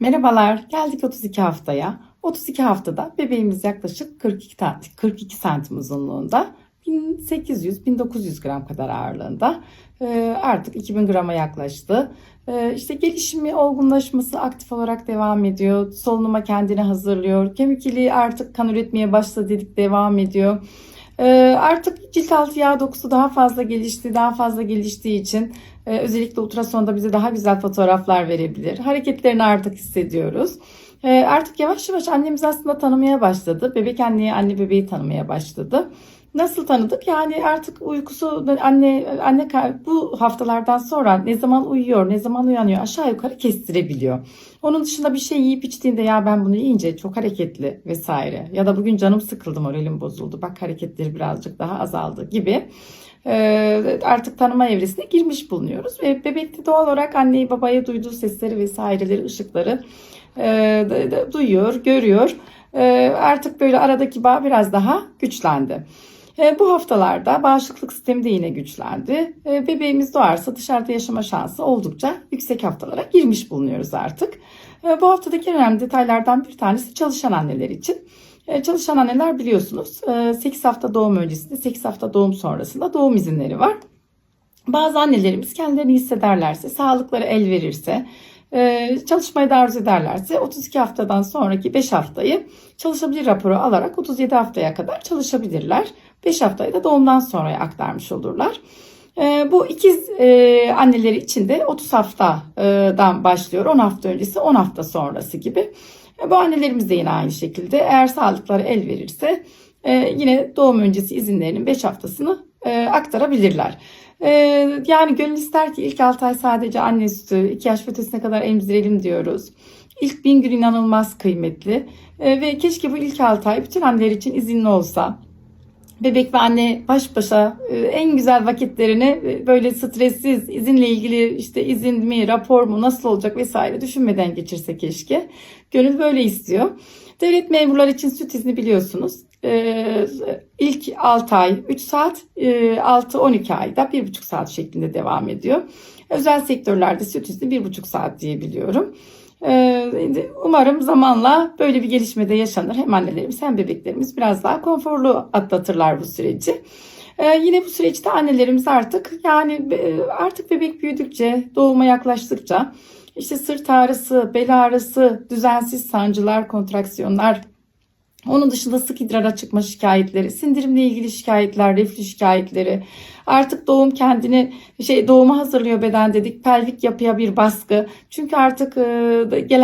Merhabalar, geldik 32 haftaya. 32 haftada bebeğimiz yaklaşık 42, ta- 42 santim uzunluğunda, 1800-1900 gram kadar ağırlığında. Ee, artık 2000 grama yaklaştı. Ee, işte gelişimi, olgunlaşması aktif olarak devam ediyor. Solunuma kendini hazırlıyor. Kemik iliği artık kan üretmeye başladı dedik devam ediyor. Ee, artık cilt altı yağ dokusu daha fazla gelişti, daha fazla geliştiği için e, özellikle ultrasonda bize daha güzel fotoğraflar verebilir. Hareketlerini artık hissediyoruz. E, artık yavaş yavaş annemiz aslında tanımaya başladı. Bebek anneyi, anne bebeği tanımaya başladı. Nasıl tanıdık? Yani artık uykusu anne anne bu haftalardan sonra ne zaman uyuyor, ne zaman uyanıyor aşağı yukarı kestirebiliyor. Onun dışında bir şey yiyip içtiğinde ya ben bunu yiyince çok hareketli vesaire ya da bugün canım sıkıldı moralim bozuldu bak hareketleri birazcık daha azaldı gibi artık tanıma evresine girmiş bulunuyoruz ve bebekte doğal olarak anneyi babaya duyduğu sesleri vesaireleri ışıkları duyuyor görüyor artık böyle aradaki bağ biraz daha güçlendi. E, bu haftalarda bağışıklık sistemi de yine güçlendi. E, bebeğimiz doğarsa dışarıda yaşama şansı oldukça yüksek haftalara girmiş bulunuyoruz artık. E, bu haftadaki önemli detaylardan bir tanesi çalışan anneler için. Çalışan anneler biliyorsunuz 8 hafta doğum öncesinde 8 hafta doğum sonrasında doğum izinleri var. Bazı annelerimiz kendilerini hissederlerse, sağlıkları el verirse, çalışmayı da arzu ederlerse 32 haftadan sonraki 5 haftayı çalışabilir raporu alarak 37 haftaya kadar çalışabilirler. 5 haftayı da doğumdan sonraya aktarmış olurlar. Bu ikiz anneleri için de 30 haftadan başlıyor. 10 hafta öncesi 10 hafta sonrası gibi. Bu annelerimiz de yine aynı şekilde eğer sağlıkları el verirse yine doğum öncesi izinlerinin 5 haftasını aktarabilirler. Yani gönül ister ki ilk 6 ay sadece anne sütü, 2 yaş ötesine kadar emzirelim diyoruz. İlk 1000 gün inanılmaz kıymetli ve keşke bu ilk 6 ay bütün anneler için izinli olsa. Bebek ve anne baş başa en güzel vakitlerini böyle stressiz izinle ilgili işte izin mi rapor mu nasıl olacak vesaire düşünmeden geçirse keşke. Gönül böyle istiyor. Devlet memurları için süt izni biliyorsunuz. Ee, 6 ay 3 saat, 6-12 ayda 1,5 saat şeklinde devam ediyor. Özel sektörlerde süt izni 1,5 saat diye biliyorum. Ee, umarım zamanla böyle bir gelişmede yaşanır. Hem annelerimiz hem bebeklerimiz biraz daha konforlu atlatırlar bu süreci. Ee, yine bu süreçte annelerimiz artık yani artık bebek büyüdükçe, doğuma yaklaştıkça işte sırt ağrısı, bel ağrısı, düzensiz sancılar, kontraksiyonlar, onun dışında sık idrara çıkma şikayetleri, sindirimle ilgili şikayetler, reflü şikayetleri, artık doğum kendini şey doğuma hazırlıyor beden dedik, pelvik yapıya bir baskı. Çünkü artık e, gelen